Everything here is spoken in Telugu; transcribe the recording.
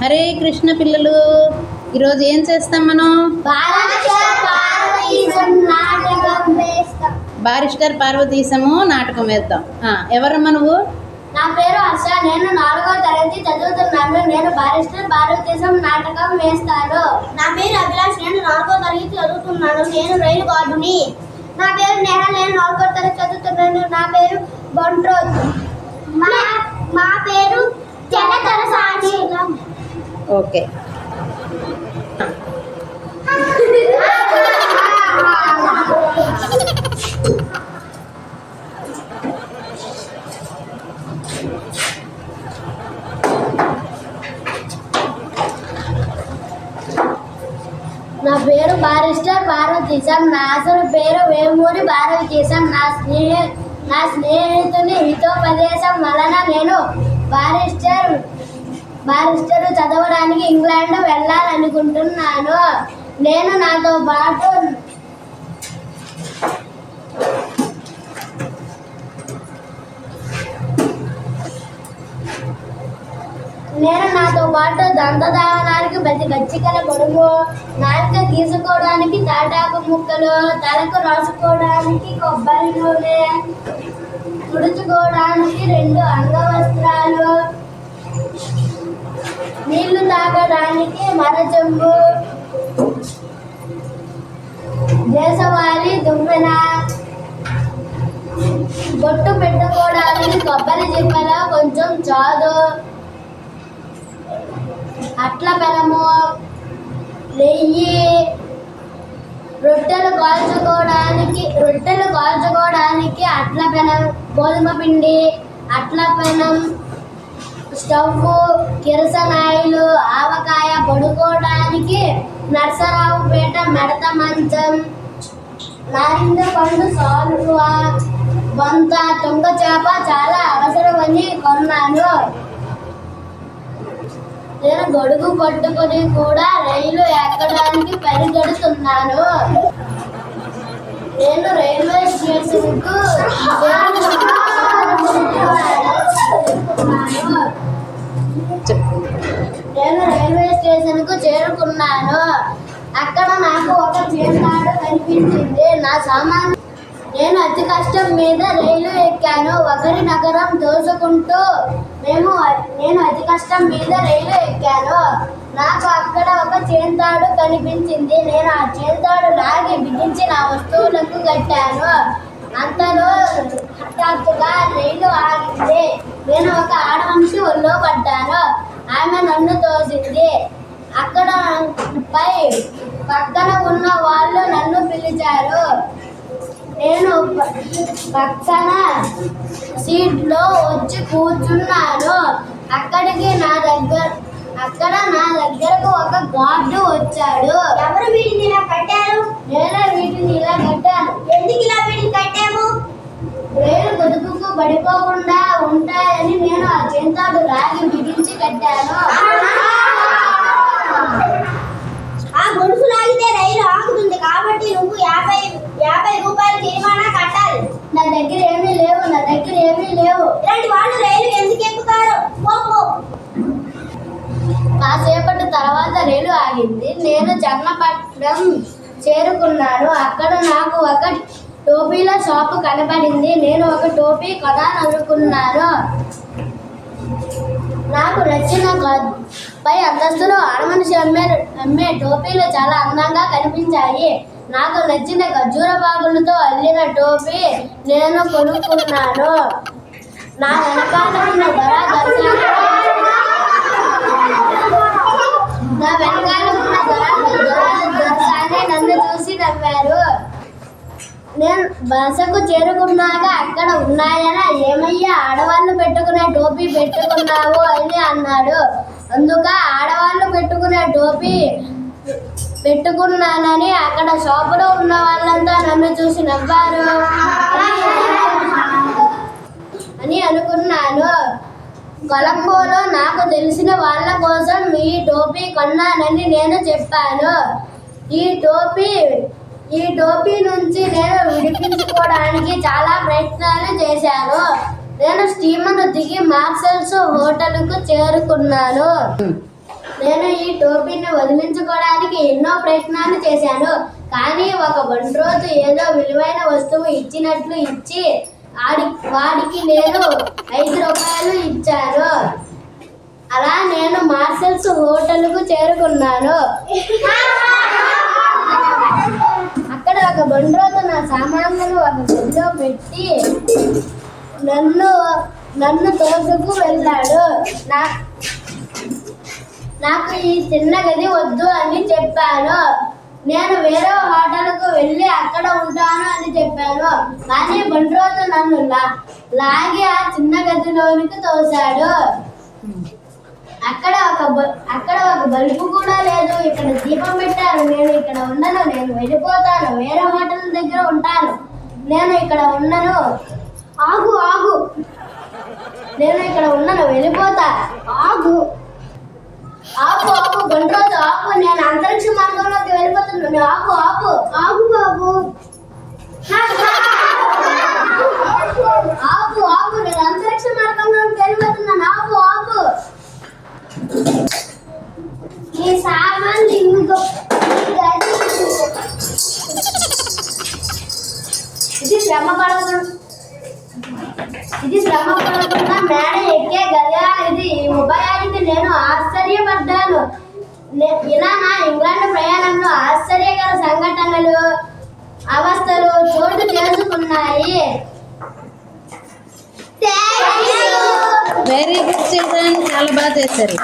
హరే కృష్ణ పిల్లలు ఈరోజు ఏం చేస్తాం మనం? బారిస్టర్ పార్వతీశము నాటకం వేద్దాం. ఎవరు ఎవరమ్మా నువ్వు? నా పేరు హర్ష నేను నాలుగో తరగతి చదువుతున్నాను. నేను బారిస్టర్ భారతదేశం నాటకం వేస్తాను. నా పేరు అభిలాష్ నేను నాలుగో తరగతి చదువుతున్నాను. నేను రైలు గార్డుని నా పేరు నేహ నేను నాలుగో తరగతి చదువుతున్నాను. నా పేరు బొంట్రోజ్ మా మా పేరు సాక్షి ఓకే. నా పేరు బారిస్టర్ పార్వతీశం నా అసలు పేరు వేమూరి భారతీశం. నా స్నేహ నా స్నేహితుని హితోపదేశం వలన నేను బారిస్టర్ బారిస్టర్ చదవడానికి ఇంగ్లాండ్ వెళ్ళాలనుకుంటున్నాను. నేను నాతో పాటు నేను నాతో పాటు దంతదావనానికి ప్రతి గచ్చికల గొడుగు నాలుక గీసుకోవడానికి తాటాకు ముక్కలు తలకు రాసుకోవడానికి కొబ్బరి నూనె తుడుచుకోవడానికి రెండు అంగవస్త్రాలు నీళ్ళు తాగడానికి మరచెంబు దేశవారి దుమ్మెన బొట్టు పెట్టుకోవడానికి కొబ్బరి జిమ్మల కొంచెం చాదు అట్ల బెలము నెయ్యి రొట్టెలు కాల్చుకోవడానికి రొట్టెలు కాల్చుకోవడానికి అట్ల పెనం గోధుమ పిండి అట్ల పెనం స్టవ్ కిరసనాయిలు ఆవకాయ పడుకోవడానికి నర్సరావుపేట మెడత మంచం నారింజ పండు సాలువ బొంత తుంగ చేప చాలా అవసరమని కొన్నాను. నేను గొడుగు పట్టుకొని కూడా రైలు ఎక్కడానికి పరిగెడుతున్నాను. నేను రైల్వే స్టేషన్కు నేను రైల్వే స్టేషన్కు చేరుకున్నాను. అక్కడ నాకు ఒక చేస్తాడు కనిపించింది. నా సామాను నేను అతి కష్టం మీద రైలు ఎక్కాను. ఒకరి నగరం దోచుకుంటూ మేము నేను కష్టం మీద రైలు ఎక్కాను. నాకు అక్కడ ఒక చేంతాడు కనిపించింది. నేను ఆ చేంతాడు లాగి బిగించి నా వస్తువులకు కట్టాను. అంతలో హఠాత్తుగా రైలు ఆగింది. నేను ఒక ఆడమనిషి ఒళ్ళో పడ్డాను. ఆమె నన్ను తోసింది. అక్కడ పై పక్కన ఉన్న వాళ్ళు నన్ను పిలిచారు. నేను పక్కన సీట్లో వచ్చి కూర్చున్నాను. అక్కడికి నా దగ్గర అక్కడ నా దగ్గరకు ఒక గార్డు వచ్చాడు. ఎవరు వీటిని ఇలా కట్టారు? నేనే వీటిని ఇలా కట్టాను. ఎందుకు ఇలా వీటిని కట్టాము? రైలు గదుపుకు పడిపోకుండా ఉంటాయని నేను ఆ చెంతాడు రాగి బిగించి కట్టాను. ఆ గొలుసు లాగితే రైలు ఆగుతుంది కాబట్టి నువ్వు యాభై యాభై రూపాయలు జరిమానా కట్టాలి. నా దగ్గర ఏమీ లేవు నా దగ్గర ఏమీ లేవు. ఇలాంటి వాళ్ళు రైలు ఎందుకు ఎక్కుతారు పో, పో. కాసేపటి తర్వాత రైలు ఆగింది. నేను చన్నపట్నం చేరుకున్నాను. అక్కడ నాకు ఒక టోపీల షాపు కనబడింది నేను ఒక టోపీ కొనాలనుకున్నాను. నాకు నచ్చిన పై అంతస్తులో ఆడమనిషి అమ్మే అమ్మే టోపీలు చాలా అందంగా కనిపించాయి. నాకు నచ్చిన ఖర్జూర బాగులతో అల్లిన టోపీ నేను కొనుక్కున్నాను. నా వెనకాల ఉన్న ధర దర్శనం నా వెనకాల ఉన్న దొరసానే నన్ను చూసి నవ్వారు నేను బసకు చేరుకున్నాక అక్కడ ఉన్నాయన ఏమయ్యా ఆడవాళ్ళు పెట్టుకునే టోపీ పెట్టుకున్నావు అని అన్నాడు. అందుక ఆడవాళ్ళు పెట్టుకునే టోపీ పెట్టుకున్నానని అక్కడ షాపులో ఉన్న వాళ్ళంతా నన్ను చూసి నవ్వారు. అని అనుకున్నాను. కొలంబోలో నాకు తెలిసిన వాళ్ళ కోసం ఈ టోపీ కొన్నానని నేను చెప్పాను. ఈ టోపీ ఈ టోపీ నుంచి నేను విడిపించుకోవడానికి చాలా ప్రయత్నాలు చేశాను. నేను స్టీమర్ దిగి మార్సల్స్ హోటల్కు చేరుకున్నాను. నేను ఈ టోపీని వదిలించుకోవడానికి ఎన్నో ప్రయత్నాలు చేశాను. కానీ ఒక బండ్రోజు ఏదో విలువైన వస్తువు ఇచ్చినట్లు ఇచ్చి ఆడి వాడికి నేను ఐదు రూపాయలు ఇచ్చాను. అలా నేను మార్సల్స్ హోటల్కు చేరుకున్నాను. అక్కడ ఒక నా సామాన్లను ఒక గదిలో పెట్టి నన్ను నన్ను తోసుకు వెళ్ళాడు. నా నాకు ఈ చిన్న గది వద్దు అని చెప్పాను. నేను వేరే హోటల్కు వెళ్ళి అక్కడ ఉంటాను అని చెప్పాను. కానీ బండ్రోజు నన్ను లా లాగి ఆ చిన్న గదిలోనికి తోశాడు. అక్కడ ఒక అక్కడ ఒక బల్బు కూడా లేదు ఇక్కడ దీపం పెట్టారు. నేను ఇక్కడ ఉండను. నేను వెళ్ళిపోతాను. వేరే మాటల దగ్గర ఉంటాను. నేను ఇక్కడ ఉండను. ఆగు ఆగు. నేను ఇక్కడ ఉండను. వెళ్ళిపోతా. ఆగు. ఆపు ఆపు గంటరోజు ఆపు నేను అంతరిక్ష మార్గంలోకి వెళ్ళిపోతున్నాను. ఆపు ఆపు ఆపు బాబు. ఇది శ్రమ పడకుండా మేడ ఎక్కే గదా ఇది. ఈ ఉపాయానికి నేను ఆశ్చర్యపడ్డాను. ఇలా నా ఇంగ్లాండ్ ప్రయాణంలో ఆశ్చర్యకర సంఘటనలు అవస్థలు చోటు చేసుకున్నాయి. వెరీ గుడ్ చిల్డ్రన్ చాలా బాగా చేశారు.